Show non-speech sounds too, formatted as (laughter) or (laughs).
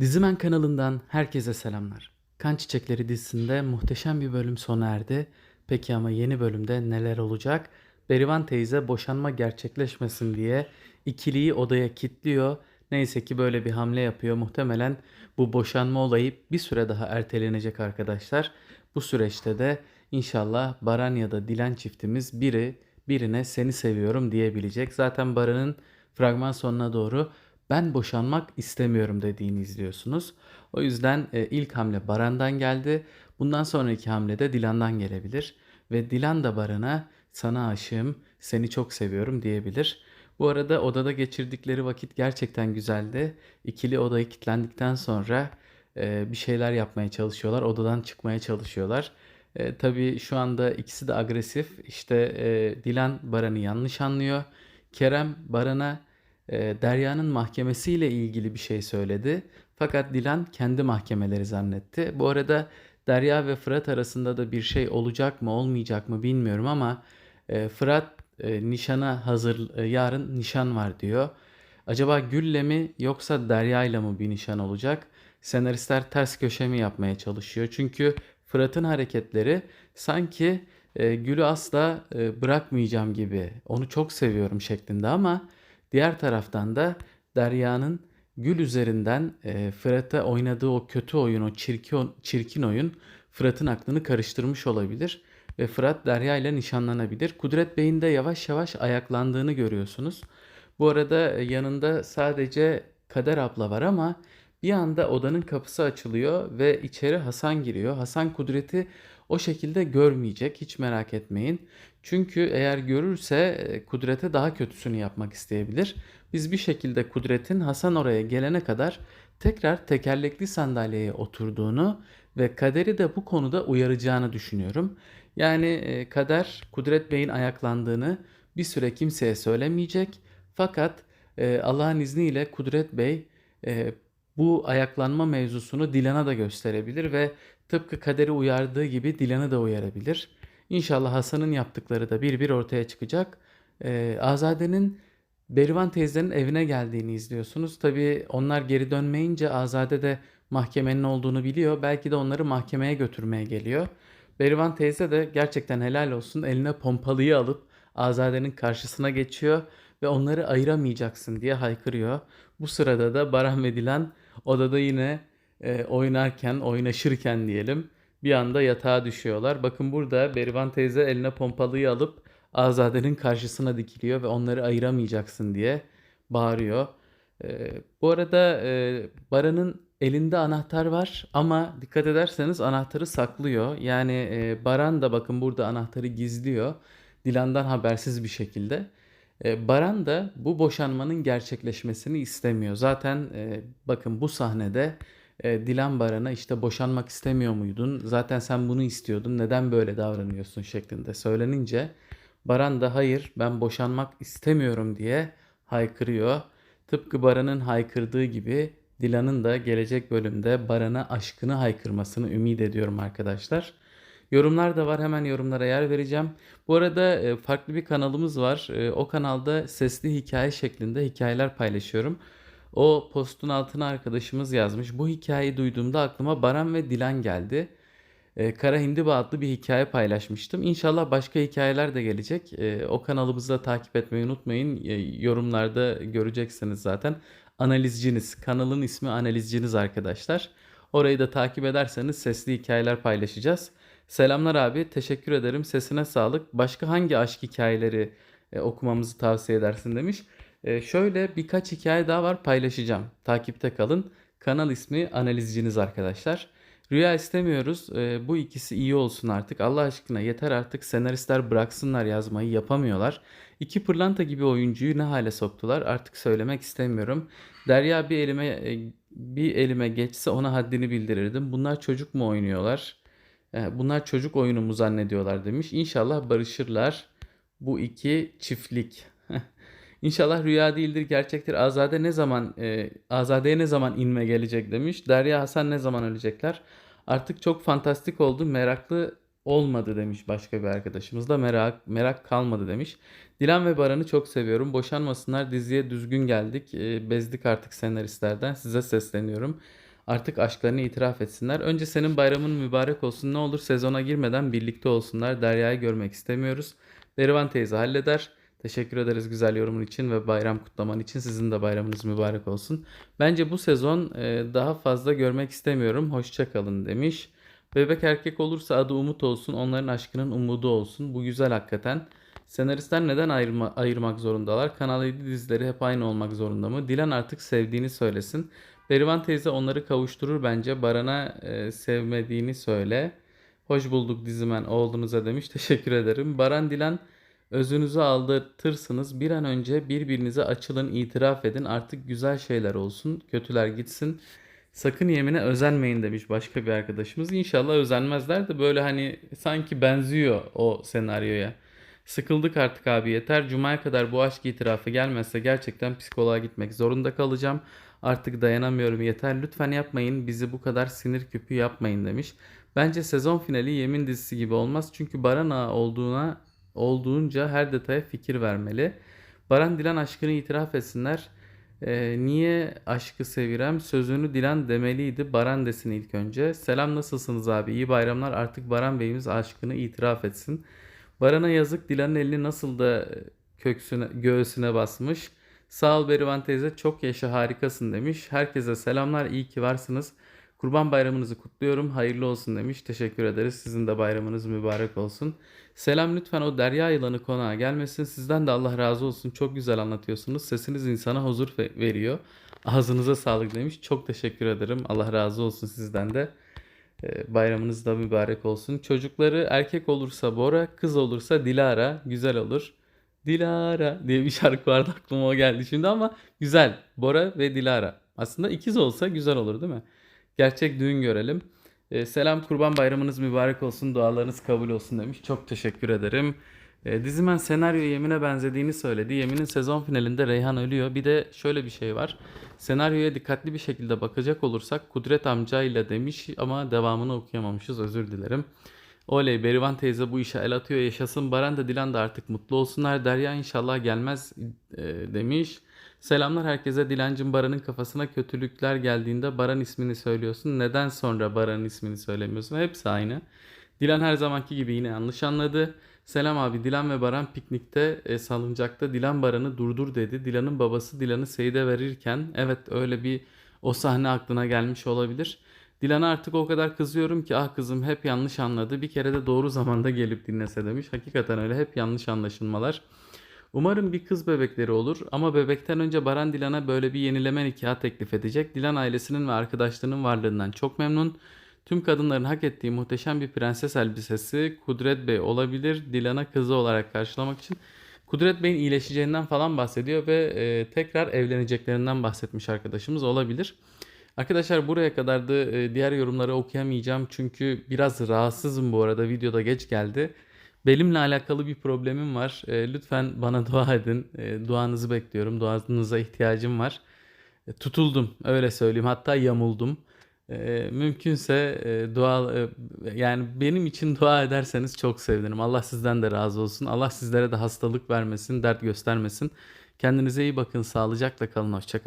Dizimen kanalından herkese selamlar. Kan Çiçekleri dizisinde muhteşem bir bölüm sona erdi. Peki ama yeni bölümde neler olacak? Berivan teyze boşanma gerçekleşmesin diye ikiliyi odaya kilitliyor. Neyse ki böyle bir hamle yapıyor. Muhtemelen bu boşanma olayı bir süre daha ertelenecek arkadaşlar. Bu süreçte de inşallah Baran ya da Dilan çiftimiz biri birine seni seviyorum diyebilecek. Zaten Baran'ın fragman sonuna doğru ben boşanmak istemiyorum dediğini izliyorsunuz. O yüzden e, ilk hamle Baran'dan geldi. Bundan sonraki hamle de Dilan'dan gelebilir. Ve Dilan da Baran'a sana aşığım, seni çok seviyorum diyebilir. Bu arada odada geçirdikleri vakit gerçekten güzeldi. İkili odayı kilitlendikten sonra e, bir şeyler yapmaya çalışıyorlar. Odadan çıkmaya çalışıyorlar. E, tabii şu anda ikisi de agresif. İşte e, Dilan Baran'ı yanlış anlıyor. Kerem Baran'a e, Derya'nın mahkemesiyle ilgili bir şey söyledi. Fakat Dilan kendi mahkemeleri zannetti. Bu arada Derya ve Fırat arasında da bir şey olacak mı olmayacak mı bilmiyorum ama e, Fırat e, nişana hazır e, yarın nişan var diyor. Acaba Gül'le mi yoksa Derya'yla mı bir nişan olacak? Senaristler ters köşe mi yapmaya çalışıyor? Çünkü Fırat'ın hareketleri sanki Gül'ü asla bırakmayacağım gibi, onu çok seviyorum şeklinde ama diğer taraftan da Derya'nın Gül üzerinden e, Fırat'a oynadığı o kötü oyun, o çirkin, çirkin oyun Fırat'ın aklını karıştırmış olabilir ve Fırat Derya ile nişanlanabilir. Kudret Bey'in de yavaş yavaş ayaklandığını görüyorsunuz. Bu arada e, yanında sadece Kader abla var ama bir anda odanın kapısı açılıyor ve içeri Hasan giriyor. Hasan Kudret'i o şekilde görmeyecek hiç merak etmeyin. Çünkü eğer görürse e, Kudret'e daha kötüsünü yapmak isteyebilir. Biz bir şekilde Kudret'in Hasan oraya gelene kadar tekrar tekerlekli sandalyeye oturduğunu ve Kader'i de bu konuda uyaracağını düşünüyorum. Yani e, Kader Kudret Bey'in ayaklandığını bir süre kimseye söylemeyecek. Fakat e, Allah'ın izniyle Kudret Bey bu ayaklanma mevzusunu Dilan'a da gösterebilir ve tıpkı Kader'i uyardığı gibi Dilan'ı da uyarabilir. İnşallah Hasan'ın yaptıkları da bir bir ortaya çıkacak. Ee, Azade'nin Berivan teyzenin evine geldiğini izliyorsunuz. Tabii onlar geri dönmeyince Azade de mahkemenin olduğunu biliyor. Belki de onları mahkemeye götürmeye geliyor. Berivan teyze de gerçekten helal olsun eline pompalıyı alıp Azade'nin karşısına geçiyor ve onları ayıramayacaksın diye haykırıyor. Bu sırada da Baran ve Dilan odada yine e, oynarken, oynaşırken diyelim bir anda yatağa düşüyorlar. Bakın burada Berivan teyze eline pompalıyı alıp Azade'nin karşısına dikiliyor ve onları ayıramayacaksın diye bağırıyor. E, bu arada e, Baran'ın elinde anahtar var ama dikkat ederseniz anahtarı saklıyor. Yani e, Baran da bakın burada anahtarı gizliyor. Dilan'dan habersiz bir şekilde. E, Baran da bu boşanmanın gerçekleşmesini istemiyor. Zaten e, bakın bu sahnede e, Dilan Baran'a işte boşanmak istemiyor muydun? Zaten sen bunu istiyordun. Neden böyle davranıyorsun şeklinde söylenince Baran da hayır ben boşanmak istemiyorum diye haykırıyor. Tıpkı Baran'ın haykırdığı gibi Dilan'ın da gelecek bölümde Baran'a aşkını haykırmasını ümit ediyorum arkadaşlar. Yorumlar da var hemen yorumlara yer vereceğim. Bu arada e, farklı bir kanalımız var. E, O kanalda sesli hikaye şeklinde hikayeler paylaşıyorum. O postun altına arkadaşımız yazmış. Bu hikayeyi duyduğumda aklıma Baran ve Dilan geldi. E, Kara Hindiba adlı bir hikaye paylaşmıştım. İnşallah başka hikayeler de gelecek. E, O kanalımızı da takip etmeyi unutmayın. E, Yorumlarda göreceksiniz zaten. Analizciniz. Kanalın ismi Analizciniz arkadaşlar. Orayı da takip ederseniz sesli hikayeler paylaşacağız. Selamlar abi. Teşekkür ederim. Sesine sağlık. Başka hangi aşk hikayeleri e, okumamızı tavsiye edersin demiş. E, şöyle birkaç hikaye daha var paylaşacağım. Takipte kalın. Kanal ismi Analizciniz arkadaşlar. Rüya istemiyoruz. E, bu ikisi iyi olsun artık. Allah aşkına yeter artık. Senaristler bıraksınlar yazmayı yapamıyorlar. İki pırlanta gibi oyuncuyu ne hale soktular artık söylemek istemiyorum. Derya bir elime e, bir elime geçse ona haddini bildirirdim. Bunlar çocuk mu oynuyorlar? E, Bunlar çocuk oyunu mu zannediyorlar demiş. İnşallah barışırlar bu iki çiftlik. İnşallah rüya değildir, gerçektir. Azade ne zaman e, Azade'ye ne zaman inme gelecek demiş. Derya Hasan ne zaman ölecekler? Artık çok fantastik oldu. Meraklı olmadı demiş başka bir arkadaşımız da. Merak merak kalmadı demiş. Dilan ve Baran'ı çok seviyorum. Boşanmasınlar diziye düzgün geldik. E, bezdik artık senaristlerden. Size sesleniyorum. artık aşklarını itiraf etsinler. Önce senin bayramın mübarek olsun. Ne olur sezona girmeden birlikte olsunlar. Derya'yı görmek istemiyoruz. Berivan teyze halleder. Teşekkür ederiz güzel yorumun için ve bayram kutlaman için. Sizin de bayramınız mübarek olsun. Bence bu sezon e, daha fazla görmek istemiyorum. Hoşça kalın demiş. Bebek erkek olursa adı Umut olsun. Onların aşkının umudu olsun. Bu güzel hakikaten. Senaristler neden ayırma, ayırmak zorundalar? Kanal 7 dizileri hep aynı olmak zorunda mı? Dilan artık sevdiğini söylesin. Berivan teyze onları kavuşturur bence. Baran'a e, sevmediğini söyle. Hoş bulduk dizimen oğlunuza demiş. (laughs) Teşekkür ederim. Baran Dilan özünüzü aldatırsınız. Bir an önce birbirinize açılın, itiraf edin. Artık güzel şeyler olsun. Kötüler gitsin. Sakın yemine özenmeyin demiş başka bir arkadaşımız. İnşallah özenmezler de böyle hani sanki benziyor o senaryoya. Sıkıldık artık abi yeter. Cuma'ya kadar bu aşk itirafı gelmezse gerçekten psikoloğa gitmek zorunda kalacağım. Artık dayanamıyorum yeter. Lütfen yapmayın. Bizi bu kadar sinir küpü yapmayın demiş. Bence sezon finali Yemin dizisi gibi olmaz. Çünkü Baran Ağa olduğuna olduğunca her detaya fikir vermeli. Baran Dilan aşkını itiraf etsinler. Ee, niye aşkı sevirem? Sözünü Dilan demeliydi. Baran desin ilk önce. Selam nasılsınız abi? İyi bayramlar. Artık Baran Bey'imiz aşkını itiraf etsin. Baran'a yazık Dilan'ın elini nasıl da köksüne, göğsüne basmış. Sağ ol Berivan teyze çok yaşa harikasın demiş. Herkese selamlar iyi ki varsınız. Kurban bayramınızı kutluyorum. Hayırlı olsun demiş. Teşekkür ederiz. Sizin de bayramınız mübarek olsun. Selam lütfen o derya yılanı konağa gelmesin. Sizden de Allah razı olsun. Çok güzel anlatıyorsunuz. Sesiniz insana huzur ve- veriyor. Ağzınıza sağlık demiş. Çok teşekkür ederim. Allah razı olsun sizden de. Ee, Bayramınız da mübarek olsun. Çocukları erkek olursa Bora, kız olursa Dilara. Güzel olur. Dilara diye bir şarkı vardı aklıma o geldi şimdi ama güzel. Bora ve Dilara. Aslında ikiz olsa güzel olur değil mi? Gerçek düğün görelim. Ee, selam kurban bayramınız mübarek olsun. Dualarınız kabul olsun demiş. Çok teşekkür ederim. Ee, Dizimen senaryo Yemin'e benzediğini söyledi. Yemin'in sezon finalinde Reyhan ölüyor. Bir de şöyle bir şey var. Senaryoya dikkatli bir şekilde bakacak olursak Kudret amcayla demiş ama devamını okuyamamışız. Özür dilerim. Oley Berivan teyze bu işe el atıyor yaşasın. Baran da Dilan da artık mutlu olsunlar. Derya inşallah gelmez e, demiş. Selamlar herkese. Dilancım Baran'ın kafasına kötülükler geldiğinde Baran ismini söylüyorsun. Neden sonra Baran'ın ismini söylemiyorsun? Hepsi aynı. Dilan her zamanki gibi yine yanlış anladı. Selam abi Dilan ve Baran piknikte e, salıncakta Dilan Baran'ı durdur dedi. Dilan'ın babası Dilan'ı Seyit'e verirken evet öyle bir o sahne aklına gelmiş olabilir. Dilan'a artık o kadar kızıyorum ki ah kızım hep yanlış anladı. Bir kere de doğru zamanda gelip dinlese demiş. Hakikaten öyle hep yanlış anlaşılmalar. Umarım bir kız bebekleri olur ama bebekten önce Baran Dilan'a böyle bir yenileme nikahı teklif edecek. Dilan ailesinin ve arkadaşlarının varlığından çok memnun. Tüm kadınların hak ettiği muhteşem bir prenses elbisesi Kudret Bey olabilir. Dilan'a kızı olarak karşılamak için. Kudret Bey'in iyileşeceğinden falan bahsediyor ve e, tekrar evleneceklerinden bahsetmiş arkadaşımız olabilir. Arkadaşlar buraya kadar da e, diğer yorumları okuyamayacağım çünkü biraz rahatsızım bu arada videoda geç geldi. Belimle alakalı bir problemim var. E, lütfen bana dua edin. E, duanızı bekliyorum. Duanıza ihtiyacım var. E, tutuldum öyle söyleyeyim. Hatta yamuldum. E, mümkünse e, dua e, yani benim için dua ederseniz çok sevinirim. Allah sizden de razı olsun. Allah sizlere de hastalık vermesin, dert göstermesin. Kendinize iyi bakın. Sağlıcakla kalın. Hoşça kalın.